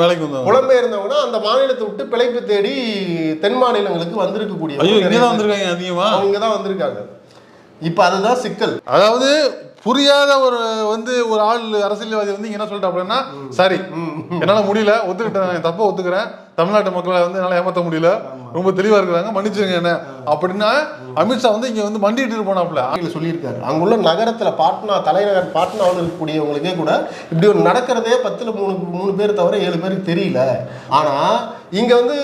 வேலைக்கு வந்தாங்க புலம்பெயர்ந்தவங்கன்னா அந்த மாநிலத்தை விட்டு பிழைப்பு தேடி தென் மாநிலங்களுக்கு வந்திருக்கக்கூடிய ஐயோ இங்கே தான் வந்திருக்காங்க அதிகமா? அவங்க தான் வந்திருக்காங்க. இப்போ அதுதான் சிக்கல். அதாவது புரியாத ஒரு வந்து ஒரு ஆள் அரசியல்வாதி வந்து என்ன சொல்லிட்டு அப்படின்னா சரி என்னால முடியல ஒத்துக்கிட்டேன் தப்பை ஒத்துக்கிறேன். தமிழ்நாட்டு மக்களை வந்து என்னால ஏமாத்த முடியல. ரொம்ப தெளிவா இருக்கிறாங்க. மன்னிச்சுங்க என்ன. அப்படின்னா அமித்ஷா வந்து இங்க வந்து மண்டிட்டு போனாப்ல ஆங்கில சொல்லியிருக்காரு. அங்குள்ள நகரத்துல பாட்னா தலைநகர் பாட்னாவில் இருக்கக்கூடியவங்களுக்கே கூட இப்படி ஒரு நடக்கிறதே பத்துல மூணு மூணு பேர் தவிர ஏழு பேருக்கு தெரியல. ஆனா இங்க வந்து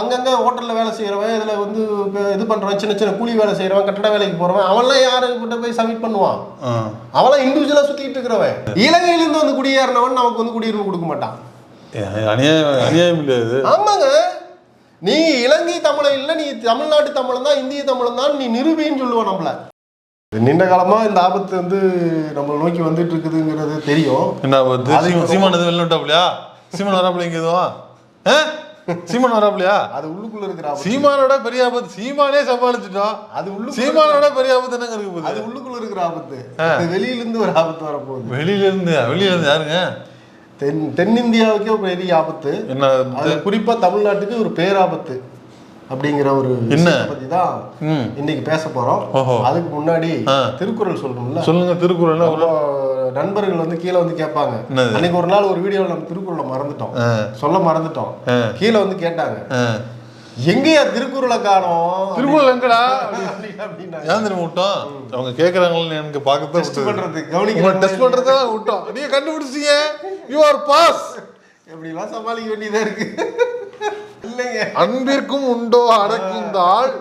அங்கங்க ஹோட்டல்ல வேலை செய்யறவன் இதுல வந்து இது பண்றவன் சின்ன சின்ன கூலி வேலை செய்யறவன் கட்டட வேலைக்கு போறவன் அவன்லாம் யாரு? கிட்ட போய் சப்மிட் பண்ணுவான். ஆ. அவன்லாம் இண்டிவிஜுவலா சுத்திட்டு இருக்கிறவன். இலங்கையில இருந்து வந்து குடியேறினவன் நமக்கு வந்து குடியுரிமை கொடுக்க மாட்டான். அநியாயம் அநியாயம் இல்லையா இது? ஆமாங்க. நீ இலங்கை தமிழன் இல்ல நீ தமிழ்நாட்டு தமிழன் தான் இந்திய தமிழன் தான் நீ நிரூபின்னு சொல்லுவான் நம்மள. நீண்ட காலமா இந்த ஆபத்து வந்து நம்மளை நோக்கி வந்துட்டு இருக்குதுங்கிறது தெரியும். என்ன அது சீமன் எதுவும் வெளில விட்டாப்லையா சீமான் வராப்ல இங்க எதுவும்? சீமான் வராப்லையா அது உள்ளுக்குள்ள இருக்கிற ஆபத்து. சீமானோட பெரிய ஆபத்து. சீமானே சமாளிச்சிட்டோம் அது உள்ளுக்குள்ள சீமானோட பெரிய ஆபத்து என்னங்க இருக்கு அது உள்ளுக்குள்ள இருக்கிற ஆபத்து. வெளியில இருந்து ஒரு ஆபத்து வரப்போகுது. வெளியில இருந்து வெளியில இருந்து யாருங்க? தென் தென்னிந்தியாவுக்கே ஒரு பெரிய ஆபத்து என்ன அது குறிப்பா தமிழ்நாட்டுக்கு ஒரு பேராபத்து அப்படிங்கிற ஒரு என்ன? பத்தி தான். இன்னைக்கு பேச போறோம். அதுக்கு முன்னாடி. திருக்குறள் சொல்லணும்ல சொல்லுங்க திருக்குறள் நண்பர்கள் வந்து கீழே வந்து கேட்பாங்க? அன்னைக்கு ஒரு நாள் ஒரு வீடியோவில் நம்ம திருக்குறளை மறந்துட்டோம். சொல்ல மறந்துட்டோம். கீழே வந்து கேட்டாங்க. எங்கேயா திருக்குறளை காணோம்? திருக்குறள் எங்கடா. ஏன் தெரியுமா விட்டோம் அவங்க கேக்குறாங்கன்னு எனக்கு பார்க்கத்தான் விட்டது. பண்றது, கவனிக்கிறது டெஸ்ட் பண்றதா விட்டோம் நீங்க கண்டுபிடிச்சீங்க யூ ஆர் பாஸ் எப்படிலாம் சமாளிக்க வேண்டியதா இருக்கு? இல்லைங்க. அன்பிற்கும் உண்டோ அடக்குந்தாள்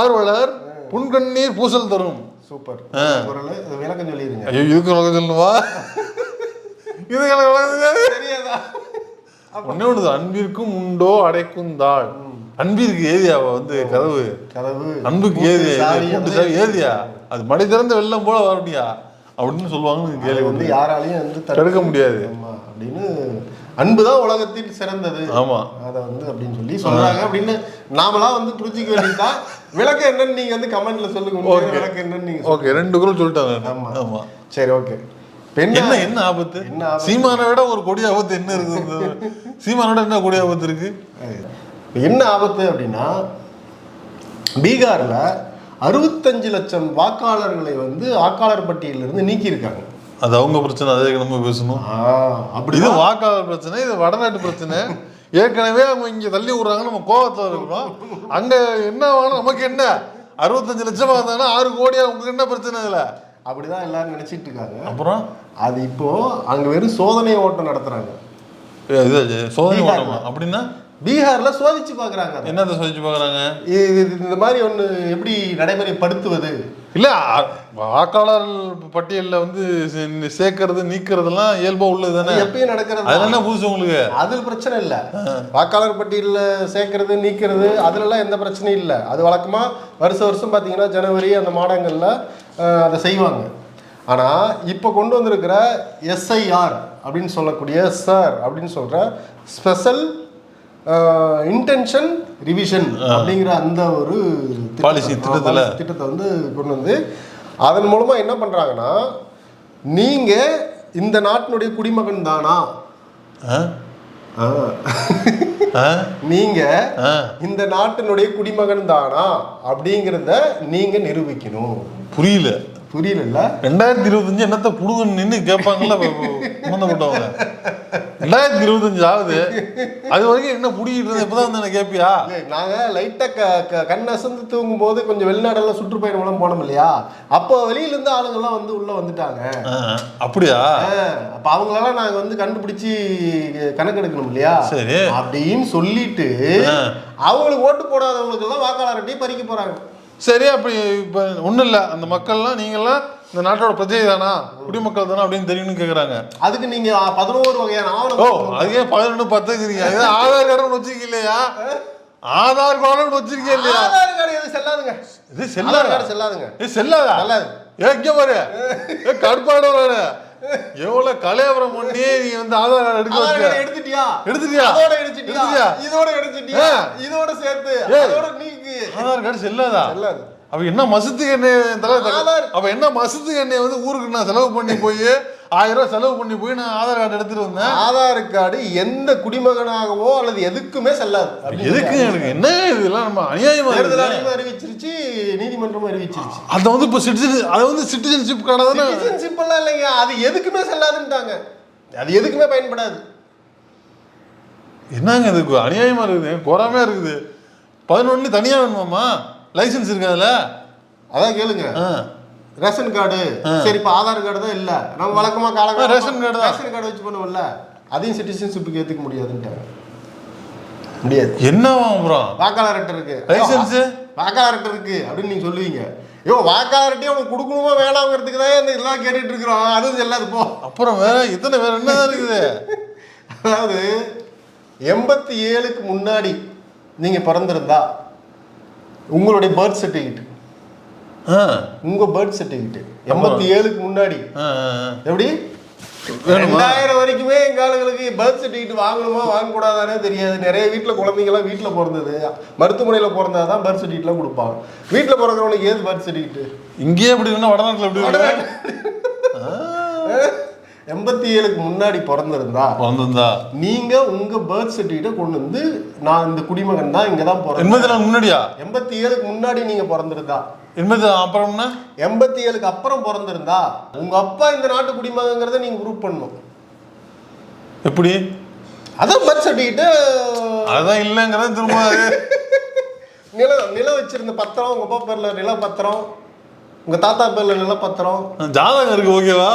ஆர்வலர் புன்கண்ணீர் பூசல் தரும். சூப்பர். குரல் இது விளக்கம் சொல்லிடுங்க ஐயோ இதுக்கு உலகம் சொல்லுவா இது எனக்கு விளக்கம் தெரியாது. ஒண்ணே ஒண்ணுது அன்பிற்கும் உண்டோ அடைக்குந்தாள். அன்பிற்கு ஏதியா வந்து கதவு? கதவு. அன்புக்கு ஏதியா? ஏதியா? அது மடை திறந்த வெள்ளம் போல வரட்டியா அப்படின்னு சொல்லுவாங்கன்னு கேள்வி வந்து யாராலையும் வந்து தடுக்க முடியாது. அப்படின்னு அன்புதான் உலகத்தில் சிறந்தது. ஆமா. அதை வந்து அப்படின்னு சொல்லி சொல்றாங்க. அப்படின்னு நாமளா வந்து புரிஞ்சுக்க வேண்டியதுதான். விளக்கம் என்னன்னு நீங்க வந்து கமெண்ட்ல சொல்லுங்க. விளக்கம் என்னன்னு நீங்க. ஓகே ரெண்டு குரல் சொல்லிட்டாங்க. ஆமா. ஆமா. சரி ஓகே. என்ன என்ன ஆபத்து? என்ன? சீமானை விட ஒரு கொடிய ஆபத்து என்ன இருக்குது? சீமானோட என்ன கொடிய ஆபத்து இருக்கு? என்ன ஆபத்து அப்படின்னா பீகார்ல அறுபத்தஞ்சு லட்சம் வாக்காளர்களை வந்து வாக்காளர் பட்டியலிருந்து நீக்கியிருக்காங்க. அது அவங்க பிரச்சனை அதே நம்ம பேசணும். ஆ, அப்படி இது வாக்காளர் பிரச்சனை இது வடநாட்டு பிரச்சனை. ஏற்கனவே அவங்க இங்க தள்ளி விடுறாங்க நம்ம கோவத்துல இருக்கிறோம். அங்க என்ன வாங்கணும் நமக்கு என்ன? அறுபத்தஞ்சு லட்சமா இருந்தாங்கன்னா ஆறு கோடியா உங்களுக்கு என்ன பிரச்சனை இதுல? அப்படிதான் எல்லாரும் நினைச்சிட்டு இருக்காங்க. அப்புறம்? அது இப்போ அங்க வெறும் சோதனை ஓட்டம் நடத்துறாங்க. ஏ, இது சோதனை. ஓட்டமா? அப்படின்னா? பீகார்ல சோதிச்சு பாக்குறாங்க அதை. என்னத்தை சொல்லிச்சு பாக்குறாங்க? இந்த மாதிரி ஒண்ணு எப்படி நடைமுறைப்படுத்துவது? இல்ல வாக்காளர் பட்டியல்ல வந்து சேர்க்கறது நீக்கிறதெல்லாம் இயல்பா உள்ளது தானே? அது எப்பயும் நடக்கிறது அதுல என்ன புதுசு உங்களுக்கு? அதுல பிரச்சனை இல்ல. வாக்காளர் பட்டியலில் சேர்க்கறது நீக்கிறது அதுலலாம் எந்த பிரச்சனையும் இல்லை. அது வழக்கமா வருஷ வருஷம் பார்த்தீங்கன்னா ஜனவரி அந்த மாதங்கள்ல அதை செய்வாங்க. ஆனா இப்போ கொண்டு வந்திருக்கிற எஸ்ஐஆர் அப்படின்னு சொல்லக்கூடிய சார் அப்படின்னு சொல்ற ஸ்பெஷல் இன்டென்ஷன் ரிவிஷன் அப்படிங்கிற அந்த ஒரு Policy திட்டத்துல. திட்டத்தை வந்து கொண்டு வந்து அதன் மூலமா என்ன பண்றாங்கன்னா நீங்க இந்த நாட்டினுடைய குடிமகன் தானா ஆ? ஆ. ஆ? நீங்க. இந்த நாட்டினுடைய குடிமகன் தானா அப்படிங்கிறத நீங்க நிரூபிக்கணும் புரியல புரியல ரெண்டாயிரத்தி இருபத்தஞ்சு என்னத்த புடுங்கன்னு நின்று கேட்பாங்கல்ல சம்மந்தப்பட்டவங்க ரெண்டாயிரத்தி இருபத்தஞ்சு ஆகுது. அது வரைக்கும் என்ன புடிக்கிட்டு இருந்தது இப்பதான் வந்து என்ன கேட்பியா நாங்க லைட்டா க கண் அசந்து தூங்கும் போது கொஞ்சம் வெளிநாடெல்லாம் சுற்றுப்பயணம் எல்லாம் போனோம் இல்லையா? அப்போ வெளியில இருந்து ஆளுங்கெல்லாம் வந்து உள்ள வந்துட்டாங்க. அப்படியா? அப்ப அவங்களெல்லாம் நாங்க வந்து கண்டுபிடிச்சு கணக்கெடுக்கணும் இல்லையா? சரி. அப்படின்னு சொல்லிட்டு. அவங்களுக்கு ஓட்டு போடாதவங்களுக்கு எல்லாம் வாக்காளர் அட்டையை பறிக்க போறாங்க. சரி அப்படி இப்ப ஒண்ணும் இல்ல. அந்த மக்கள்லாம் நீங்கெல்லாம் இந்த நாட்டோட பிரஜை தானா? குடிமக்கள் தானா? அப்படின்னு தெரியணும்னு கேக்குறாங்க. அதுக்கு நீங்க பதினோரு வகையான ஓ ஆவணம் அதுக்கே பதினொன்று பத்துக்கிறீங்க இது ஆதார் கார்டு ஒன்று வச்சிருக்கீங்க இல்லையா ஆதார் கார்டு வச்சிருக்கீங்க இல்லையா? ஆதார் கார்டு எது? செல்லாதுங்க. இது செல்லாதா? செல்லாதுங்க. இது செல்லாதா? செல்லாது. ஏ இங்க பாரு. ஏ கடுப்பாடு வராரு எவ்வளவு கலையபுரம் பண்ணி நீ வந்து ஆதார் கார்டு எடுக்க எடுத்துட்டியா எடுத்துட்டியா? அதோட எடுத்துட்டியா? இதோட எடுத்துட்டியா. இதோட சேர்த்து. அதோட நீக்கு ஆதார் கார்டு செல்லாதா செல்லாது அப்ப என்ன மசத்துக்கு எண்ணெய் தலை தலை- ஆதார். அப்ப என்ன மசத்துக்கு எண்ணெய் வந்து ஊருக்கு நான் செலவு பண்ணி போய் ஆயிரம் ரூபாய் செலவு பண்ணி போய் நான் ஆதார் கார்டு எடுத்துட்டு வந்தேன். ஆதார் கார்டு எந்த குடிமகனாகவோ அல்லது எதுக்குமே செல்லாது. எதுக்கு எனக்கு? என்ன இதெல்லாம் நம்ம அநியாயமா தேர்தல் ஆணையம் அறிவிச்சிருச்சு நீதிமன்றமும் அறிவிச்சிருச்சு. அதை வந்து இப்போ சிட்டிசன் அதை வந்து சிட்டிசன்ஷிப் கார்டை தானே? சிட்டிசன்ஷிப் எல்லாம் இல்லைங்க. அது எதுக்குமே செல்லாதுன்ட்டாங்க. அது எதுக்குமே பயன்படாது. என்னங்க இது? அநியாயமா இருக்குது. குறாமையா இருக்குது. பதினொன்று தனியா வேணுமாமா லைசன்ஸ் இருக்காதுல அதான் கேளுங்க. Ration card. சரி இப்ப ஆதார் கார்டு தான் இல்ல. நம்ம வழக்கமா கால ஆ, ரேஷன் கார்டு. ரேஷன் கார்டு வச்சு பண்ணுவோம்ல. அதையும் சிட்டிசன்ஷிப்புக்கு ஏத்துக்க முடியாதுன்ட்டாங்க முடியாது. என்னவா அப்புறம் வாக்காளர் அட்டை இருக்கு. License? வாக்காளர் அட்டை இருக்கு அப்படின்னு நீங்க சொல்லுவீங்க. ஐயோ வாக்காளர் அட்டையை உனக்கு கொடுக்கணுமா வேணாங்கிறதுக்கு தான் இந்த இதெல்லாம் கேட்டுட்டு இருக்கிறோம். அதுவும் செல்லாது போ. அப்புறம் வேற இத்தனை வேற என்னதான் இருக்குது? அதாவது எண்பத்தி ஏழுக்கு முன்னாடி நீங்க பிறந்திருந்தா உங்களுடைய பர்த் சர்டிஃபிகேட் உங்க பர்த் சர்டிஃபிகேட் எண்பத்தி ஏழுக்கு முன்னாடி. எப்படி? ரெண்டாயிரம் வரைக்குமே எங்க ஆளுங்களுக்கு பர்த் சர்டிஃபிகேட் வாங்கணுமா வாங்கக்கூடாதானே தெரியாது. நிறைய வீட்டில் குழந்தைங்களாம் வீட்டில் பிறந்தது. மருத்துவமனையில் பிறந்தாதான் பர்த் சர்டிஃபிகேட்லாம் கொடுப்பாங்க. வீட்டில் பிறக்கிறவனுக்கு ஏது பர்த் சர்டிஃபிகேட் இங்கேயே எப்படி இருந்தா வடநாட்டில் எப்படி எண்பத்தி ஏழுக்கு முன்னாடி பிறந்திருந்தா வந்திருந்தா நீங்க உங்க பர்த் சர்டிஃபிகேட்டை கொண்டு வந்து நான் இந்த குடிமகன் தான் இங்க தான் பிறந்தேன். எண்பத்தி நாலு முன்னாடியா? எண்பத்தி ஏழுக்கு முன்னாடி நீங்க பிறந்திருந்தா எண்பத்தி அப்புறம்னா? எண்பத்தி ஏழுக்கு அப்புறம் பிறந்திருந்தா உங்க அப்பா இந்த நாட்டு குடிமகங்கிறத நீங்க ப்ரூவ் பண்ணணும். எப்படி? அதான் பர்த் சர்டிஃபிகேட்டு அதான் இல்லைங்கிறது திரும்ப அது. நில நில வச்சிருந்த பத்திரம் உங்க அப்பா பேர்ல நில பத்திரம் உங்க தாத்தா பேர்ல நில பத்திரம். ஜாதகம் இருக்கு ஓகேவா?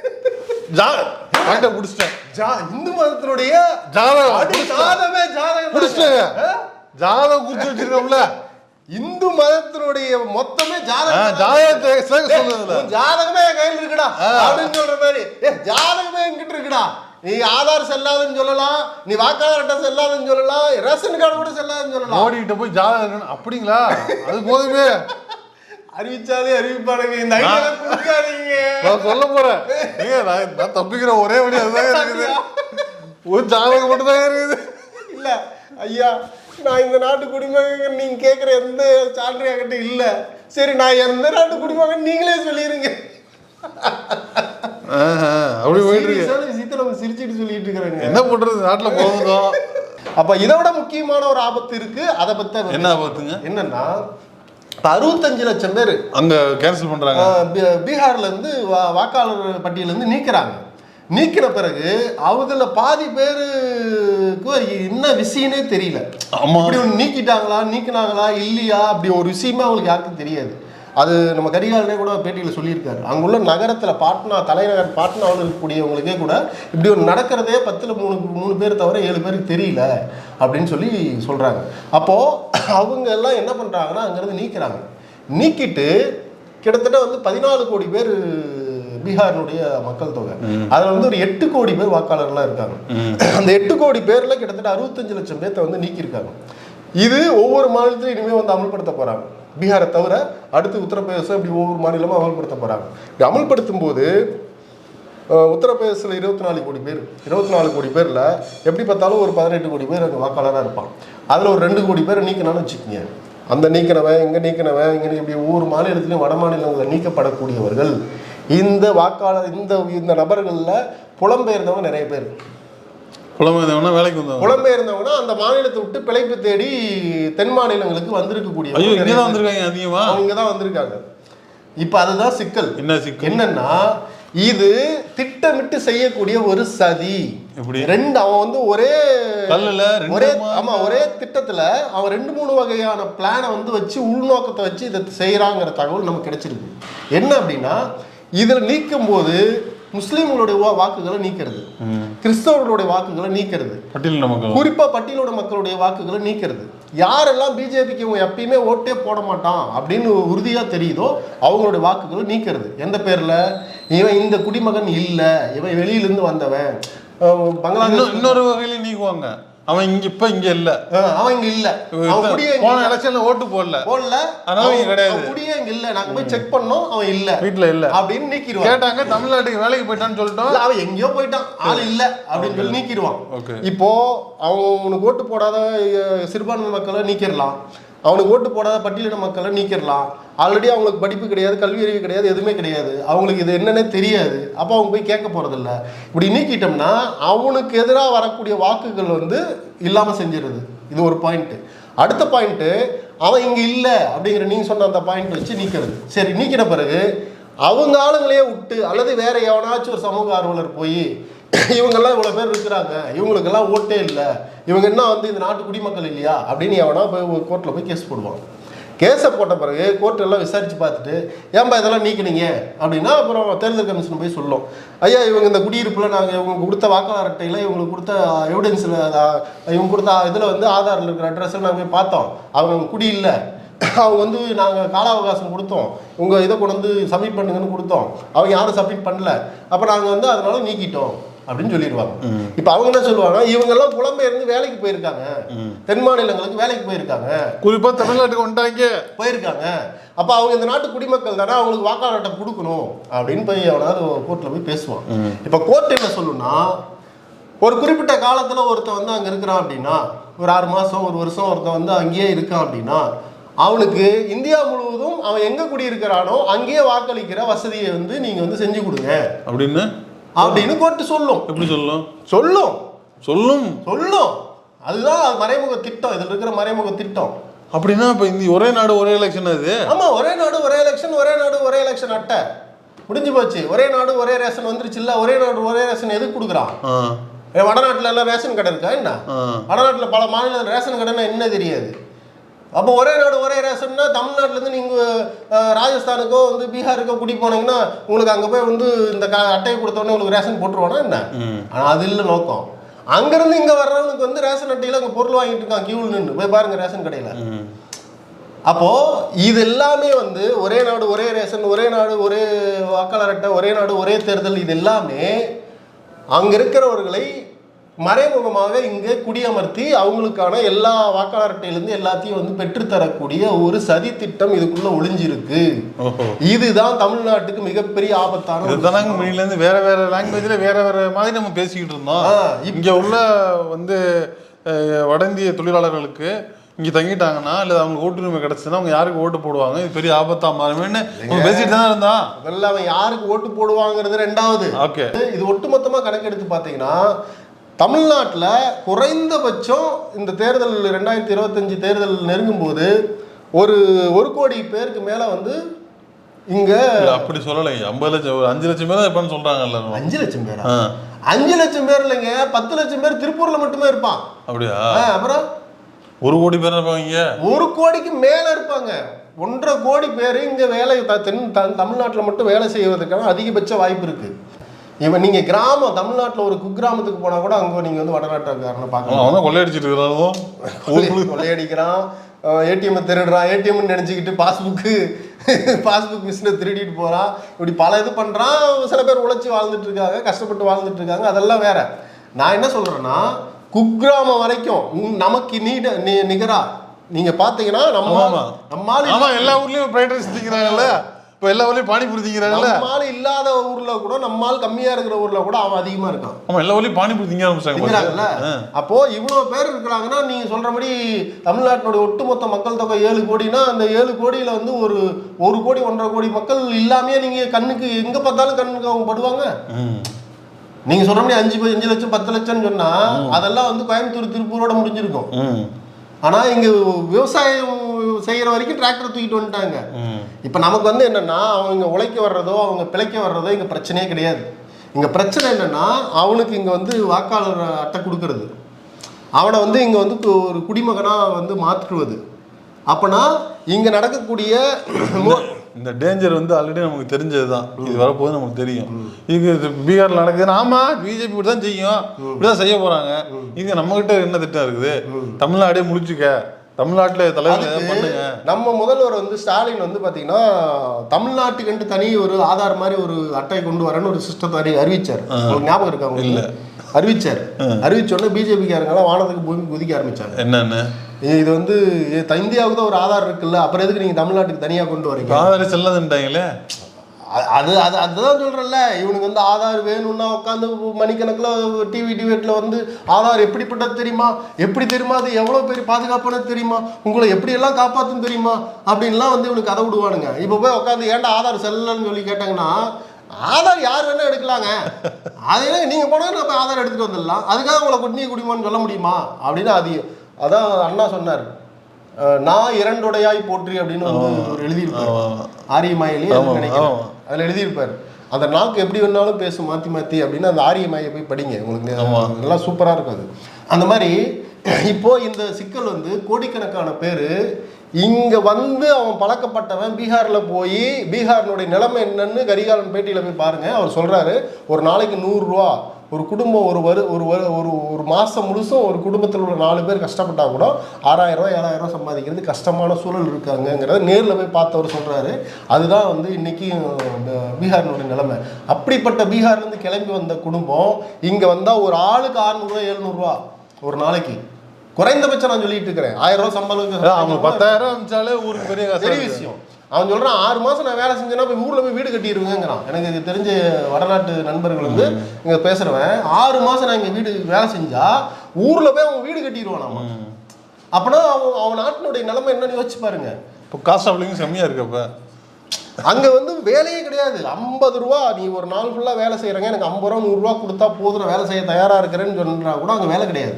ஜா கரெக்டா பிடிச்சிட்டேன். ஜா இந்து மதத்தினுடைய ஜாதகம் ஜாதகம் தாங்க. ஆ? ஜாதகம் குறிச்சு வச்சிருக்கோம்ல. இந்து மதத்தினுடைய மொத்தமே ஜாதகத்தை ஜாதகமே என் கையில் இருக்குடா அப்படின்னு சொல்ற மாதிரி. ஏ ஜாதகமே என்கிட்ட இருக்குடா. நீ ஆதார் செல்லாதுன்னு சொல்லலாம் நீ வாக்காளர் அட்டை செல்லாதுன்னு சொல்லலாம் ரேஷன் கார்டு கூட செல்லாதுன்னு சொல்லலாம். மோடி கிட்ட போய் ஜாதகம் அப்படிங்களா? அது போதுமே. அறிவிச்சாலே அறிவிப்பானுங்க. இந்த நான் சொல்ல போறேன். ஏங்க நான் நான் தப்பிக்கிற ஒரே வழி அதுதான் இருக்குது. ஒரு ஜாதகம் மட்டும் தான் இருக்குது. இல்ல ஐயா நான் இந்த நாட்டு குடிமகன் நீங்க கேக்குற எந்த சான்று என்கிட்ட இல்ல. சரி நான் எந்த நாட்டு குடிமகன் நீங்களே சொல்லிருங்க. ஆஹா, அப்படி போயிட்டு நம்ம சிரிச்சிட்டு சொல்லிட்டு இருக்கிறாங்க. என்ன பண்றது? நாட்டுல போதும் அப்ப இதை விட முக்கியமான ஒரு ஆபத்து இருக்கு. அதை தான் என்ன பார்த்துங்க என்னன்னா அறுபத்தஞ்சு லட்சம் பேர் அங்க கேன்சல் பண்றாங்க. பீகார்ல இருந்து வா- வாக்காளர் பட்டியல இருந்து நீக்குறாங்க. நீக்கின பிறகு அவதுல பாதி பேருக்கு என்ன விஷயமே தெரியல. ஆமா. இப்படி ஒன்று நீக்கிட்டாங்களா நீக்கினாங்களா இல்லையா அப்படி ஒரு விஷயமே அவங்களுக்கு யாருக்கும் தெரியாது. அது நம்ம கரிகாலனே கூட பேட்டியில் சொல்லியிருக்காரு. அங்குள்ள நகரத்தில் பாட்னா தலைநகர் பாட்னாவில் இருக்கக்கூடியவங்களுக்கே கூட இப்படி ஒரு நடக்கிறதே பத்தில் மூணு மூணு பேர் தவிர ஏழு பேருக்கு தெரியல அப்படின்னு சொல்லி சொல்கிறாங்க அப்போது அவங்க எல்லாம் என்ன பண்ணுறாங்கன்னா அங்கேருந்து நீக்கிறாங்க. நீக்கிட்டு கிட்டத்தட்ட வந்து பதினாலு கோடி பேர் பீகாரினுடைய மக்கள் தொகை. அதில் வந்து ஒரு எட்டு கோடி பேர் வாக்காளர்லாம் இருக்காங்க. அந்த எட்டு கோடி பேர்ல கிட்டத்தட்ட அறுபத்தஞ்சு லட்சம் பேர்த்த வந்து நீக்கியிருக்காங்க. இது ஒவ்வொரு மாநிலத்திலும் இனிமேல் வந்து அமல்படுத்த போறாங்க. பீகாரை தவிர அடுத்து உத்தரப்பிரதேசம் இப்படி ஒவ்வொரு மாநிலமும் அமல்படுத்த போறாங்க. இப்படி அமல்படுத்தும் போது உத்தரப்பிரதேசத்தில் இருபத்தி நாலு கோடி பேர் இருபத்தி நாலு கோடி பேரில் எப்படி பார்த்தாலும் ஒரு பதினெட்டு கோடி பேர் அங்கே வாக்காளராக இருப்பான் அதில் ஒரு ரெண்டு கோடி பேர் நீக்கினான்னு வச்சுக்கோங்க. அந்த நீக்கினவன் இங்கே நீக்கினவன் இங்கே இப்படி ஒவ்வொரு மாநிலத்திலையும் வட மாநிலங்களில் நீக்கப்படக்கூடியவர்கள். இந்த வாக்காளர் இந்த இந்த நபர்களில் புலம்பெயர்ந்தவங்க நிறைய பேர். புலமைந்தவனா வேலைக்கு வந்தவங்க. புலம்பெயர்ந்தவங்கன்னா அந்த மாநிலத்தை விட்டு பிழைப்பு தேடி தென் மாநிலங்களுக்கு வந்திருக்கக்கூடிய ஐயோ இங்கே தான் வந்திருக்காங்க அதிகமா? அவங்க தான் வந்திருக்காங்க. இப்போ அதுதான் சிக்கல். என்ன சிக்கல்? என்னன்னா இது திட்டமிட்டு செய்யக்கூடிய ஒரு சதி? ரெண்டு அவன் வந்து ஒரே ஒரே ஆமா ஒரே திட்டத்துல அவன் ரெண்டு மூணு வகையான பிளானை வந்து வச்சு உள்நோக்கத்தை வச்சு இதை செய்யறாங்கிற தகவல் நமக்கு கிடைச்சிருக்கு. என்ன அப்படின்னா இதுல நீக்கும் போது முஸ்லீம்களுடைய வாக்குகளை நீக்கிறது. கிறிஸ்தவர்களுடைய வாக்குகளை நீக்கிறது. பட்டியல் நமக்கு குறிப்பா பட்டியலோட மக்களுடைய வாக்குகளை நீக்கிறது. யாரெல்லாம் பிஜேபிக்கு இவன் எப்பயுமே ஓட்டே போட மாட்டான் அப்படின்னு உறுதியா தெரியுதோ அவங்களுடைய வாக்குகளை நீக்கிறது. எந்த பேர்ல? இவன் இந்த குடிமகன் இல்ல. இவன் வெளியில இருந்து வந்தவன் பங்களாதேஷ் இன்னொரு வகையில நீக்குவாங்க. அவன் இங்க இப்ப இங்க இல்ல. அவன் இங்க இல்ல. அவன் குடியே போன. எலெக்ஷன்ல ஓட்டு போடல. போடல. அதனால இங்க கிடையாது. குடியே இங்க இல்ல. நாங்க போய் செக் பண்ணோம். அவன் இல்ல. வீட்டுல இல்ல. அப்படின்னு நீக்கிடுவான். கேட்டாங்க தமிழ்நாட்டுக்கு வேலைக்கு போயிட்டான்னு சொல்லிட்டோம். அவன் எங்கேயோ போயிட்டான். ஆள் இல்ல அப்படின்னு சொல்லி நீக்கிடுவான். இப்போ அவன் உனக்கு ஓட்டு போடாத சிறுபான்மை மக்களை நீக்கிடலாம். அவனுக்கு ஓட்டு போடாத பட்டியலின மக்களை நீக்கிடலாம். ஆல்ரெடி அவங்களுக்கு படிப்பு கிடையாது கல்வி அறிவு கிடையாது எதுவுமே கிடையாது. அவங்களுக்கு இது என்னன்னே தெரியாது. அப்போ அவங்க போய் கேட்க போகிறதில்ல இப்படி நீக்கிட்டோம்னா அவனுக்கு எதிராக வரக்கூடிய வாக்குகள் வந்து இல்லாமல் செஞ்சிருது. இது ஒரு பாயிண்ட்டு அடுத்த பாயிண்ட்டு அவன் இங்கே இல்லை அப்படிங்கிற நீங்கள் சொன்ன அந்த பாயிண்ட் வச்சு நீக்கிறது. சரி நீக்கின பிறகு அவங்க ஆளுங்களையே விட்டு அல்லது வேற எவனாச்சும் ஒரு சமூக ஆர்வலர் போய் இவங்கெல்லாம் இவ்வளோ பேர் இருக்கிறாங்க. இவங்களுக்கெல்லாம் ஓட்டே இல்லை. இவங்க என்ன வந்து இந்த நாட்டு குடிமக்கள் இல்லையா? அப்படின்னு எவனா போய் கோர்ட்டில் போய் கேஸ் போடுவான். கேஸை போட்ட பிறகு கோர்ட்டெல்லாம் விசாரித்து பார்த்துட்டு ஏன்பா இதெல்லாம் நீக்கினீங்க? அப்படின்னா அப்புறம் தேர்தல் கமிஷன் போய் சொல்லும். ஐயா இவங்க இந்த குடியிருப்பில் நாங்கள் இவங்க கொடுத்த வாக்காளர் அட்டையில் இவங்களுக்கு கொடுத்த எவிடன்ஸில் இவங்க கொடுத்த இதில் வந்து ஆதாரில் இருக்கிற அட்ரஸில் நாங்கள் போய் பார்த்தோம். அவங்க குடி இல்லை. அவங்க வந்து நாங்கள் கால அவகாசம் கொடுத்தோம். உங்கள் இதை கொண்டு வந்து சப்மிட் பண்ணுங்கன்னு கொடுத்தோம். அவங்க யாரும் சப்மிட் பண்ணல. அப்போ நாங்கள் வந்து அதனால நீக்கிட்டோம். அப்படின்னு சொல்லிடுவாங்க. இப்போ அவங்க என்ன சொல்லுவாங்க இவங்கெல்லாம் புலம்பெயர்ந்து வேலைக்கு போயிருக்காங்க. தென் மாநிலங்களுக்கு வேலைக்கு போயிருக்காங்க. குறிப்பா தமிழ்நாட்டுக்கு வந்துட்டாங்க. போயிருக்காங்க. அப்போ அவங்க இந்த நாட்டு குடிமக்கள் தானே அவங்களுக்கு வாக்காளர் அட்டை கொடுக்கணும் அப்படின்னு போய் அவனாவது கோர்ட்டில் போய் பேசுவான். இப்போ கோர்ட் என்ன சொல்லுன்னா ஒரு குறிப்பிட்ட காலத்தில் ஒருத்தன் வந்து அங்கே இருக்கிறான் அப்படின்னா ஒரு ஆறு மாதம் ஒரு வருஷம் ஒருத்தன் வந்து அங்கேயே இருக்கான் அப்படின்னா அவனுக்கு இந்தியா முழுவதும் அவன் எங்கே குடியிருக்கிறானோ அங்கேயே வாக்களிக்கிற வசதியை வந்து நீங்கள் வந்து செஞ்சு கொடுங்க. அப்படின்னு அப்படின்னு கோர்ட்டு சொல்லும். எப்படி சொல்லும்? சொல்லும். சொல்லும். சொல்லும். அதுதான் அது மறைமுக திட்டம். இதில் இருக்கிற மறைமுக திட்டம். அப்படின்னா இப்ப இந்த ஒரே நாடு ஒரே எலெக்ஷன் அது? ஆமா ஒரே நாடு ஒரே எலெக்ஷன் ஒரே நாடு ஒரே எலெக்ஷன் அட்டை. முடிஞ்சு போச்சு. ஒரே நாடு ஒரே ரேஷன் வந்துருச்சுல்ல ஒரே நாடு ஒரே ரேஷன் எதுக்கு கொடுக்குறான்? வடநாட்டுல எல்லாம் ரேஷன் கடை இருக்கா? என்ன. வடநாட்டுல பல மாநிலத்தில் ரேஷன் கடைன்னா என்ன தெரியாது? அப்போ ஒரே நாடு ஒரே ரேஷன்னா தமிழ்நாட்டிலேருந்து நீங்கள் ராஜஸ்தானுக்கோ வந்து பீகாருக்கோ குடி போனீங்கன்னா உங்களுக்கு அங்கே போய் வந்து இந்த க அட்டையை கொடுத்தோன்னே உங்களுக்கு ரேஷன் போட்டுருவானா என்ன. ஆனால் அது இல்லை நோக்கம் அங்கேருந்து இங்கே வர்றவனுக்கு வந்து ரேஷன் அட்டையில் அங்கே பொருள் வாங்கிட்டு இருக்கான் கியூவில் நின்று போய் பாருங்க ரேஷன் கடையில் ம். அப்போ இது எல்லாமே வந்து ஒரே நாடு ஒரே ரேஷன் ஒரே நாடு ஒரே வாக்காளர் அட்டை ஒரே நாடு ஒரே தேர்தல் இது எல்லாமே அங்க இருக்கிறவர்களை மறைமுகமாக இங்கே குடியமர்த்தி அவங்களுக்கான எல்லா வாக்காளர் அட்டையிலேருந்து எல்லாத்தையும் வந்து பெற்றுத்தரக்கூடிய ஒரு சதி திட்டம் இதுக்குள்ள ஒளிஞ்சிருக்கு. இதுதான் தமிழ்நாட்டுக்கு மிகப்பெரிய ஆபத்தான ஒரு இதுதானங்க மொழியில இருந்து வேற வேற லாங்குவேஜ்ல வேற வேற மாதிரி நம்ம பேசிக்கிட்டு இருந்தோம். இங்க உள்ள வந்து அஹ், வட இந்திய தொழிலாளர்களுக்கு இங்க தங்கிட்டாங்கன்னா இல்ல அவங்களுக்கு ஓட்டுரிமை கிடைச்சதுன்னா அவங்க யாருக்கு ஓட்டு போடுவாங்க? இது பெரிய ஆபத்தா மாறுமேன்னு பேசிட்டு தான் இருந்தான் முதல்ல அவன் யாருக்கு ஓட்டு போடுவாங்கிறது ரெண்டாவது. ஓகே. இது ஒட்டுமொத்தமாக கணக்கெடுத்து பார்த்தீங்கன்னா தமிழ்நாட்டில் குறைந்தபட்சம் இந்த தேர்தல் ரெண்டாயிரத்தி இருபத்தஞ்சு தேர்தல் நெருங்கும் போது ஒரு ஒரு கோடி பேருக்கு மேலே வந்து இங்கே அப்படி சொல்லலை. ஐம்பது லட்சம் அஞ்சு லட்சம் பேர் இருப்பான்னு சொல்றாங்க எல்லாரும் அஞ்சு லட்சம் பேரா? அஞ்சு லட்சம் பேர் இல்லைங்க பத்து லட்சம் பேர் திருப்பூரில் மட்டுமே இருப்பான். அப்படியா? அப்புறம்? ஒரு கோடி பேர் இருப்பாங்க ஒரு கோடிக்கு மேலே இருப்பாங்க. ஒன்றரை கோடி பேர் இங்கே வேலை தென் தமிழ்நாட்டில் மட்டும் வேலை செய்வதற்கான அதிகபட்ச வாய்ப்பு இருக்குது இவன் நீங்கள் கிராமம் தமிழ்நாட்டில் ஒரு குக்கிராமத்துக்கு போனால் கூட அங்கே நீங்கள் வந்து வடநாட்டுக்காரனை பார்க்கலாம். அவன் கொள்ளையடிச்சிட்டு இருக்கிறானோ? கொள்ளை- கொள்ளையடிக்கிறான். ஏடிஎம் திருடுறான். ஏடிஎம்னு நினச்சிக்கிட்டு பாஸ்புக்கு பாஸ்புக் மிஷினை திருடிட்டு போகிறான் இப்படி பல இது பண்ணுறான் சில பேர் உழைச்சி வாழ்ந்துட்டு இருக்காங்க கஷ்டப்பட்டு வாழ்ந்துட்டு இருக்காங்க. அதெல்லாம் வேற. நான் என்ன சொல்கிறேன்னா குக்கிராமம் வரைக்கும் நமக்கு நீட நி- நிகரா. நீங்கள் பார்த்தீங்கன்னா நம்ம ஆமா எல்லா ஊர்லயும் ஃப்ரைட் ரைஸ் திங்கிறாங்கல்ல இப்ப எல்லா ஊர்லயும் பானிபூரி திங்கிறாங்கல்ல? நம்மால் இல்லாத ஊர்ல கூட நம்மால் கம்மியா இருக்கிற ஊர்ல கூட அவன் அதிகமா இருக்கான். ஆமா எல்லா ஊர்லயும் பானிபூரி திங்க ஆரம்பிச்சாங்க இருக்கிறாங்கல்ல பாரு. அப்போ இவ்வளவு பேர் இருக்கிறாங்கன்னா நீங்க சொல்றபடி தமிழ்நாட்டினுடைய ஒட்டுமொத்த மக்கள் தொகை ஏழு கோடினா அந்த ஏழு கோடியில வந்து ஒரு ஒரு கோடி ஒன்றரை கோடி மக்கள் இல்லாமே நீங்க கண்ணுக்கு எங்க பார்த்தாலும் கண்ணுக்கு அவங்க படுவாங்க? ம். நீங்க சொல்றபடி அஞ்சு அஞ்சு லட்சம் பத்து லட்சம்னு சொன்னா அதெல்லாம் வந்து கோயம்புத்தூர் திருப்பூரோட முடிஞ்சிருக்கும். ம். ஆனா இங்க விவசாயம் செய்யற வரைக்கும் டிராக்டர் தூக்கிட்டு வந்துட்டாங்க. இப்போ நமக்கு வந்து என்னன்னா அவங்க உழைக்க வர்றதோ அவங்க பிழைக்க வர்றதோ இங்கே பிரச்சனையே கிடையாது இங்கே பிரச்சனை என்னன்னா அவனுக்கு இங்கே வந்து வாக்காளர் அட்டை கொடுக்கறது அவனை வந்து இங்கே வந்து ஒரு குடிமகனாக வந்து மாற்றுவது அப்பனா இங்கே நடக்கக்கூடிய இந்த டேஞ்சர் வந்து ஆல்ரெடி நமக்கு தெரிஞ்சதுதான். இது வரப்போது நமக்கு தெரியும். இது பீகார்ல நடக்குதுன்னு ஆமா பிஜேபி இப்படி தான் செய்யும். இப்படிதான் செய்ய போறாங்க. இது நம்ம கிட்ட என்ன திட்டம் இருக்குது? தமிழ்நாடே முடிச்சுக்க. தமிழ்நாட்டுல தலைவர் நம்ம முதல்வர் வந்து ஸ்டாலின் வந்து பார்த்தீங்கன்னா தமிழ்நாட்டுக்கு தனி ஒரு ஆதார் மாதிரி ஒரு அட்டை கொண்டு வரேன்னு ஒரு சிஸ்டத்தை அறி அறிவிச்சார். ஞாபகம் இருக்கா உங்களுக்கு? இல்ல. அறிவிச்சார். அறிவிச்ச உடனே பிஜேபிக்காரங்களாம் வானத்துக்கு பூமி குதிக்க ஆரம்பிச்சாங்க. என்னன்னு? இது வந்து இந்தியாவுக்கு தான் ஒரு ஆதார் இருக்குல்ல அப்புறம் எதுக்கு நீங்க தமிழ்நாட்டுக்கு தனியா கொண்டு வரீங்க? ஆதாரி செல்லாதுன்ட்டாங்களே? அது அது அதுதான் சொல்கிறேன்ல இவனுக்கு வந்து ஆதார் வேணும்னா உட்காந்து மணிக்கணக்கில் டிவி டிவேட்டில் வந்து ஆதார் எப்படிப்பட்டது தெரியுமா? எப்படி தெரியுமா? அது எவ்வளோ பெரிய பாதுகாப்பானது தெரியுமா? உங்களை எப்படியெல்லாம் காப்பாற்றும் தெரியுமா? அப்படின்லாம் வந்து இவனுக்கு கதை விடுவானுங்க. இப்போ போய் உட்காந்து ஏன்டா ஆதார் செல்லன்னு சொல்லி கேட்டாங்கன்னா ஆதார் யார் வேணா எடுக்கலாங்க. அது என்ன நீங்கள் போனால் நம்ம ஆதார் எடுத்துகிட்டு வந்துடலாம். அதுக்காக உங்களை குடிநீ குடிமான்னு சொல்ல முடியுமா? அப்படின்னு அது அதான் அண்ணா சொன்னார். நான் இரண்டுடையாய் போற்றி அப்படின்னு வந்து ஒரு எழுதியிருப்பார். ஆரியமாயிலே நினைக்கிறேன். அதில் எழுதியிருப்பார். அந்த நாக்கு எப்படி வேணாலும் பேசும் மாற்றி மாற்றி அப்படின்னு அந்த ஆரியமாயை போய் படிங்க. உங்களுக்கு நல்லா சூப்பராக இருக்கும் அது. அந்த மாதிரி இப்போ இந்த சிக்கல் வந்து கோடிக்கணக்கான பேர் இங்கே வந்து அவன் பழக்கப்பட்டவன். பீகாரில் போய் பீகாரினுடைய நிலைமை என்னன்னு கரிகாலன் பேட்டியில் போய் பாருங்கள் அவர் சொல்கிறாரு ஒரு நாளைக்கு நூறுரூவா ஒரு குடும்பம் ஒரு வரு ஒரு வரு ஒரு ஒரு மாதம் முழுசும் ஒரு குடும்பத்தில் உள்ள நாலு பேர் கஷ்டப்பட்டா கூட ஆறாயிரம் ஏழாயிரம் ரூபாய் சம்பாதிக்கிறது கஷ்டமான சூழல் இருக்காங்கங்கிறத நேரில் போய் பார்த்தவர் சொல்கிறாரு அதுதான் வந்து இன்றைக்கி இந்த பீகாரினுடைய நிலைமை. அப்படிப்பட்ட பீகார்லேருந்து கிளம்பி வந்த குடும்பம் இங்கே வந்தால் ஒரு ஆளுக்கு அறுநூறுவா எழுநூறுவா ஒரு நாளைக்கு. குறைந்தபட்சம் நான் சொல்லிட்டு இருக்கிறேன். ஆயிரம் ரூபாய் அதான் சம்பளம் அவங்க பத்தாயிரம் அமிச்சாலே ஊருக்கு பெரிய பெரிய விஷயம். அவன் சொல்றான் ஆறு மாசம் நான் வேலை செஞ்சேன்னா போய் ஊர்ல போய் வீடு கட்டிடுவேங்கிறான். எனக்கு இது தெரிஞ்ச வடநாட்டு நண்பர்கள் வந்து இங்க பேசுறவன் ஆறு மாசம் நான் இங்க வீடு வேலை செஞ்சா ஊர்ல போய் அவன் வீடு கட்டிடுவான் அவன். அப்பனா அவன் அவன் நாட்டினுடைய நிலைமை என்னன்னு யோசிச்சு பாருங்க. இப்போ காஸ்ட் ஆஃப் லிவிங் செம்மையா இருக்கு அப்ப. அங்க வந்து வேலையே கிடையாது. ஐம்பது ரூபா நீ ஒரு நாள் ஃபுல்லா வேலை செய்யறங்க எனக்கு ஐம்பது ரூபா நூறுரூவா கொடுத்தா போதும் நான் வேலை செய்ய தயாரா இருக்கிறேன்னு சொன்னா கூட அங்க வேலை கிடையாது.